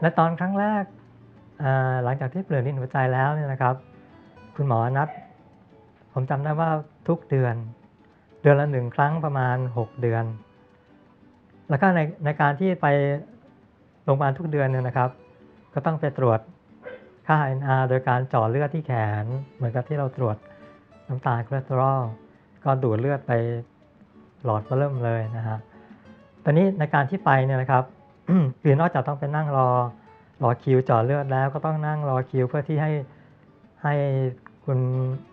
ในตอนครั้งแรกหลังจากที่เปลี่ยนลิ้นหัวใจแล้วเนี่ยนะครับ คุณหมอนัด ผมจำได้ว่าทุกเดือน เดือนละหนึ่งครั้งประมาณ 6 เดือน แล้วก็ในในการที่ไปโรงพยาบาลทุกเดือนเนี่ยนะครับ ก็ต้องไปตรวจค่า NR โดยการเจาะเลือดที่แขน เหมือนกับที่เราตรวจน้ำตาลคอเลสเตอรอลก็ดูดเลือดไปหลอดมาเริ่มเลยนะฮะตอนนี้ในการที่ไปเนี่ยนะครับ คือนอกจากต้องไปนั่งรอรอคิวเจาะเลือดแล้วก็ต้องนั่งรอคิวเพื่อที่ให้ให้คุณ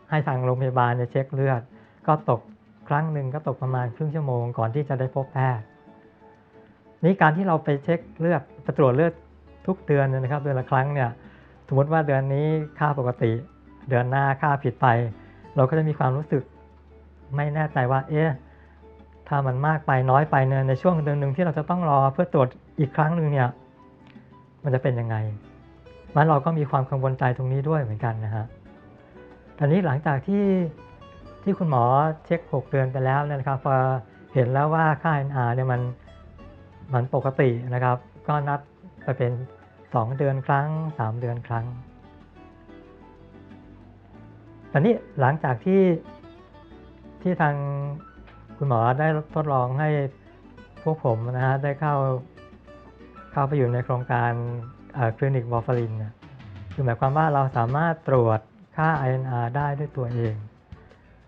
ให้ทางโรงพยาบาลเนี่ยเช็คเลือด ก็ตกครั้งหนึ่งก็ตกประมาณครึ่งชั่วโมงก่อนที่จะได้พบแพทย์นี่การที่เราไปเช็คเลือดไปตรวจเลือดทุกเดือนนยนะครับ เดือนละครั้งเนี่ยสมมติว่าเดือนนี้ค่าปกติ เดือนหน้าค่าผิดไป เราก็จะมีความรู้สึกไม่แน่ใจว่า เอ๊ะ ถ้ามันมากไปน้อยไปเนี่ยในช่วงเดือนหนึ่งที่เราจะต้องรอเพื่อตรวจอีกครั้งหนึ่งเนี่ยมันจะเป็นยังไงมันเราก็มีความกังวลใจตรงนี้ด้วยเหมือนกันนะฮะตอนนี้หลังจากที่ที่คุณหมอเช็ค 6 เดือนไปแล้วเนี่ยนะครับพอเห็นแล้วว่าค่า NR เนี่ยมันมันปกตินะครับ ก็นัดไปเป็น 2 เดือนครั้ง 3 เดือนครั้งตอนนี้หลังจากที่ที่ทาง คุณหมอได้ทดลองให้พวกผมนะฮะได้เข้าเข้าไปอยู่ในโครงการคลินิกวอร์ฟารินนี่ยคือหมายความว่าเราสามารถตรวจค่า INR ได้ด้วยตัวเอง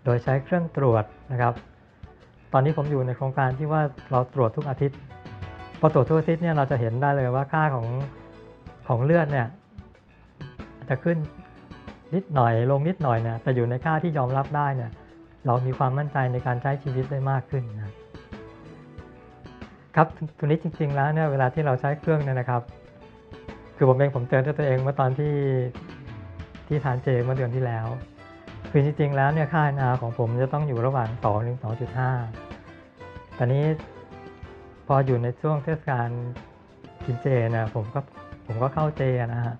โดยใช้เครื่องตรวจนะครับ ตอนนี้ผมอยู่ในโครงการที่ว่าเราตรวจทุกอาทิตย์ พอตรวจทุกอาทิตย์เนี่ยเราจะเห็นได้เลยว่าค่าของของเลือดเนี่ยจะขึ้นนิดหน่อยลงนิดหน่อยเนี่ยแต่อยู่ในค่าที่ยอมรับได้เนี่ย เรามีความมั่นใจในการใช้ชีวิตได้มากขึ้นนะครับตัวนี้จริง ๆ แล้วเนี่ยเวลาที่เราใช้เครื่องเนี่ยนะครับ คือผมเองผมเตือนตัวเองเมื่อตอนที่ที่ทานเจเมื่อเดือนที่แล้ว คือจริง ๆ แล้วเนี่ยค่า NR ของผมจะต้องอยู่ระหว่าง2ถึง2.5ตอนนี้พออยู่ในช่วงเทศกาลกินเจนะผมก็ผมก็เข้าเจนะฮะ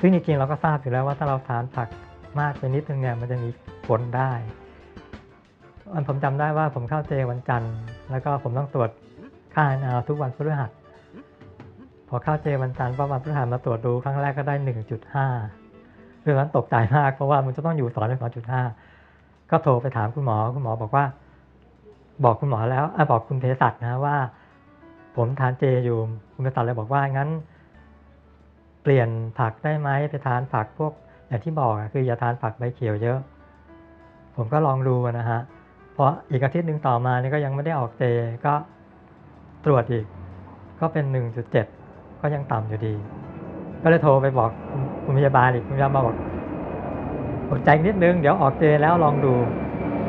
ซึ่งจริงๆเราก็ทราบอยู่แล้วว่าถ้าเราทานผักมากไปนิดนึงเนี่ยมันจะมีผลได้ วันผมจำได้ว่าผมเข้าเจวันจันทร์แล้วก็ผมต้องตรวจค่า NR ทุกวันพฤหัสพอเข้าเจวันจันทร์ประมาณพฤหัสมาตรวจดูครั้งแรกก็ได้1.5เรื่องนั้นตกใจมากเพราะว่ามันจะต้องอยู่สอนใน2.5ก็โทรไปถามคุณหมอคุณหมอบอกว่า บอกคุณหมอแล้วอบอกคุณเภสัชนะว่า ผมทานเจอยู่คุณเภสัชเลยบอกว่างั้น เปลี่ยนผักได้ไหมไปทานผักพวกอย่างที่บอกคืออย่าทานผักใบเขียวเยอะ ผมก็ลองดูนะฮะ พราะอีกอาทิตย์หนึ่งต่อมานี่ก็ยังไม่ได้ออกเจก็ตรวจอีก ก็เป็น 1.7 ก็ยังต่ำอยู่ดี ก็เลยโทรไปบอกคุณพยาบาลอีกคุณพยาบาลบอกอดใจนิดนึงเดี๋ยวออกเจแล้วลองดู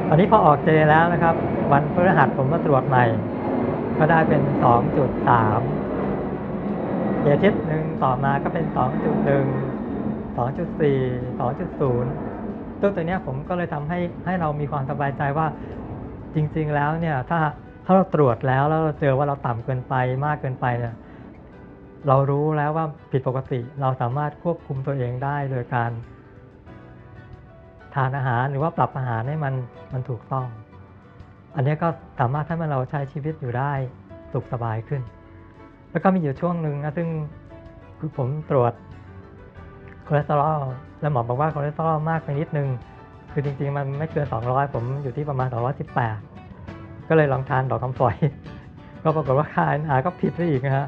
ตอนนี้พอออกเจแล้วนะครับ วันพฤหัสผมมาตรวจใหม่ ก็ได้เป็น 2.3อาทิตย์หนึ่งต่อมาก็เป็น 2.1 2.4 2.0 ตัวตัวนี้ผมก็เลยทำให้ให้เรามีความสบายใจว่าจริง ๆ แล้วเนี่ยถ้าถ้าเราตรวจแล้วแล้วเราเจอว่าเราต่ำเกินไปมากเกินไปเนี่ยเรารู้แล้วว่าผิดปกติเราสามารถควบคุมตัวเองได้โดยการทานอาหารหรือว่าปรับอาหารให้มันมันถูกต้อง อันนี้ก็สามารถทำให้เราใช้ชีวิตอยู่ได้สุขสบายขึ้น แล้วก็มีอยู่ช่วงหนึ่งนะซึ่งคือผมตรวจ คอเลสเตอรอลแล้วหมอบอกว่าคอเลสเตอรอลมากไปนิดนึง คือจริงๆ มันไม่เกิน 200 ผมอยู่ที่ประมาณ 218 ก็เลยลองทานดอกคำฝอย ก็ปรากฏว่าค่า NR ก็ผิดไปอีกนะฮะ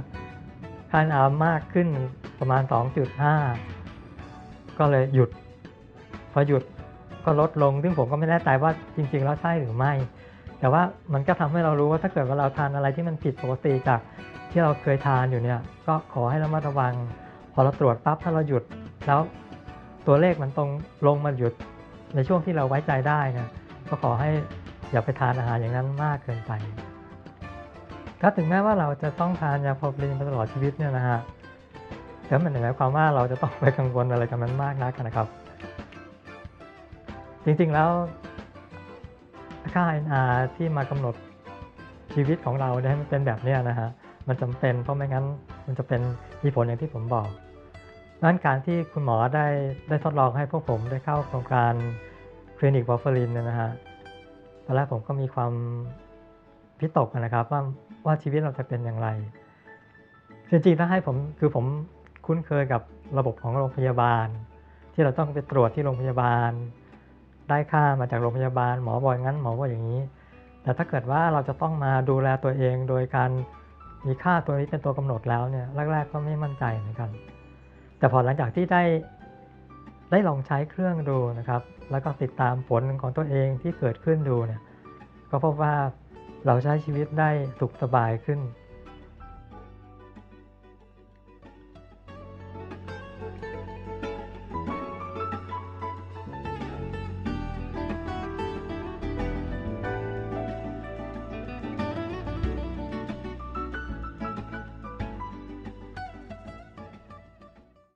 ค่า NR มากขึ้นประมาณ 2.5 ก็เลยหยุด พอหยุดก็ลดลง ซึ่งผมก็ไม่แน่ใจว่าจริง ๆ แล้วใช่หรือไม่ แต่ว่ามันก็ทำให้เรารู้ว่าถ้าเกิดว่าเราทานอะไรที่มันผิดปกติจากที่เราเคยทานอยู่เนี่ย ก็ขอให้ระมัดระวัง พอเราตรวจปั๊บถ้าเราหยุด แล้วตัวเลขมันตรงลงมาหยุดในช่วงที่เราไว้ใจได้นะก็ขอให้อย่าไปทานอาหารอย่างนั้นมากเกินไปก็ถึงแม้ว่าเราจะต้องทานยาพอปลินตลอดชีวิตเนี่ยนะฮะแต่มันหมายความว่าเราจะต้องไปกังวลอะไรกับมันมากนักนะครับ จริงๆแล้วค่า NR ที่มากำหนดชีวิตของเราให้มันเป็นแบบนี้นะฮะมันจำเป็นเพราะไม่งั้นมันจะเป็นมีผลอย่างที่ผมบอก นั้นการที่คุณหมอได้ได้ทดลองให้พวกผมได้เข้าโครงการคลินิกบอฟเฟอรินเนี่ยนะฮะตอนแรกผมก็มีความพิตกนะครับว่าว่าชีวิตเราจะเป็นอย่างไร จริงๆถ้าให้ผมคือผมคุ้นเคยกับระบบของโรงพยาบาล ที่เราต้องไปตรวจที่โรงพยาบาล ได้ค่ามาจากโรงพยาบาล หมอบอกงั้นหมอบอกอย่างนี้ แต่ถ้าเกิดว่าเราจะต้องมาดูแลตัวเองโดยการมีค่าตัวนี้เป็นตัวกำหนดแล้วเนี่ยแรกๆก็ไม่มั่นใจเหมือนกัน แต่พอหลังจากที่ได้ได้ลองใช้เครื่องดูนะครับ แล้วก็ติดตามผลของตัวเองที่เกิดขึ้นดูเนี่ยก็พบว่าเราใช้ชีวิตได้สุขสบายขึ้น